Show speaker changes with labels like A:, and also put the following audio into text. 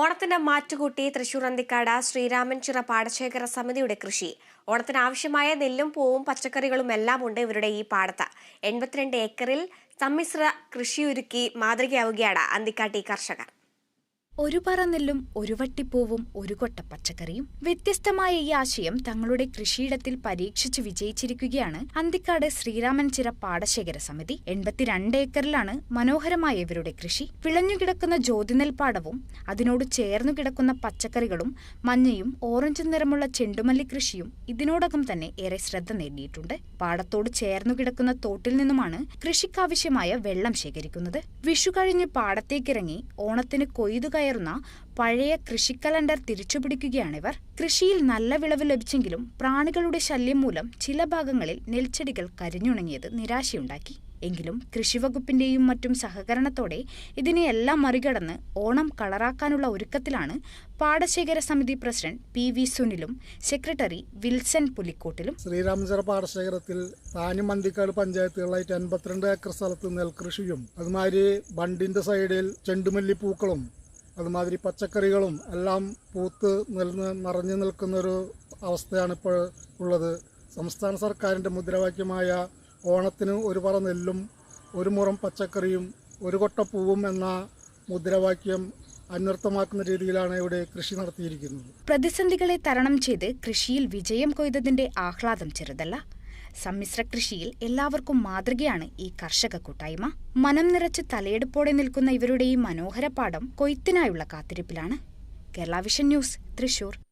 A: ഓണത്തിന് മാറ്റുകൂട്ടി തൃശൂർ അന്തിക്കാട് ശ്രീരാമൻ ചിറ പാടശേഖര സമിതിയുടെ കൃഷി. ഓണത്തിന് ആവശ്യമായ നെല്ലും പൂവും പച്ചക്കറികളും എല്ലാം ഉണ്ട് ഇവരുടെ ഈ പാടത്ത്. എൺപത്തിരണ്ട് ഏക്കറിൽ സമ്മിശ്ര കൃഷിയൊരുക്കി മാതൃകയാവുകയാണ് അന്തിക്കാട്ടി കർഷകർ.
B: ഒരു പറ നെല്ലും ഒരു വട്ടിപ്പൂവും ഒരു കൊട്ട പച്ചക്കറിയും വ്യത്യസ്തമായ ഈ ആശയം തങ്ങളുടെ കൃഷിയിടത്തിൽ പരീക്ഷിച്ച് വിജയിച്ചിരിക്കുകയാണ് അന്തിക്കാട് ശ്രീരാമൻ ചിറ പാടശേഖര സമിതി. എൺപത്തിരണ്ട് ഏക്കറിലാണ് മനോഹരമായ ഇവരുടെ കൃഷി. വിളഞ്ഞുകിടക്കുന്ന ജ്യോതിനെൽപ്പാടവും അതിനോട് ചേർന്നു കിടക്കുന്ന പച്ചക്കറികളും മഞ്ഞയും ഓറഞ്ച് നിറമുള്ള ചെണ്ടുമല്ലി കൃഷിയും ഇതിനോടകം തന്നെ ഏറെ ശ്രദ്ധ നേടിയിട്ടുണ്ട്. പാടത്തോട് ചേർന്നു കിടക്കുന്ന തോട്ടിൽ നിന്നുമാണ് കൃഷിക്കാവശ്യമായ വെള്ളം ശേഖരിക്കുന്നത്. വിഷു കഴിഞ്ഞ് പാടത്തേക്കിറങ്ങി ഓണത്തിന് കൊയ്തു കയറുന്ന പഴയ കൃഷി കൃഷിക്കലണ്ടർ തിരിച്ചുപിടിക്കുകയാണിവർ. കൃഷിയിൽ നല്ല വിളവ് ലഭിച്ചെങ്കിലും പ്രാണികളുടെ ശല്യം മൂലം ചില ഭാഗങ്ങളിൽ നെൽച്ചെടികൾ കരിഞ്ഞുണങ്ങിയത് നിരാശയുണ്ടാക്കി. എങ്കിലും കൃഷിവകുപ്പിന്റെയും മറ്റും സഹകരണത്തോടെ ഇതിനെയെല്ലാം മറികടന്ന് ഓണം കളറാക്കാനുള്ള ഒരുക്കത്തിലാണ് പാടശേഖര സമിതി പ്രസിഡന്റ് പി വി സുനിലും സെക്രട്ടറി വിൽസൺ പുലിക്കോട്ടിലും.
C: ശ്രീരാമചര പാടശേഖരത്തിൽ താനും മന്തിക്കാട് പഞ്ചായത്തുകളായിട്ട് എൺപത്തിരണ്ട് ഏക്കർ സ്ഥലത്ത് നെൽകൃഷിയും അതുമാതിരി ബണ്ടിന്റെ സൈഡിൽ ചെണ്ടുമല്ലി പൂക്കളും അതുമാതിരി പച്ചക്കറികളും എല്ലാം പൂത്ത് നിൽന്ന് നിറഞ്ഞു നിൽക്കുന്നൊരു അവസ്ഥയാണ് ഇപ്പോൾ ഉള്ളത്. സംസ്ഥാന സർക്കാരിന്റെ മുദ്രാവാക്യമായ ഓണത്തിന് ഒരു പറ നെല്ലും ഒരു മുറം പച്ചക്കറിയും ഒരു കൊട്ട പൂവും എന്ന മുദ്രാവാക്യം അന്വർത്ഥമാക്കുന്ന രീതിയിലാണ് ഇവിടെ കൃഷി നടത്തിയിരിക്കുന്നത്.
B: പ്രതിസന്ധികളെ തരണം ചെയ്ത് കൃഷിയിൽ വിജയം കൊയ്തതിന്റെ ആഹ്ലാദം ചെറുതല്ല. സമ്മിശ്ര കൃഷിയിൽ എല്ലാവർക്കും മാതൃകയാണ് ഈ കർഷക കൂട്ടായ്മ. മനം നിറച്ച് തലയെടുപ്പോടെ നിൽക്കുന്ന ഇവരുടെ ഈ മനോഹര പാഠം കൊയ്ത്തിനായുള്ള കാത്തിരിപ്പിലാണ്. Kerala vision news Thrissur.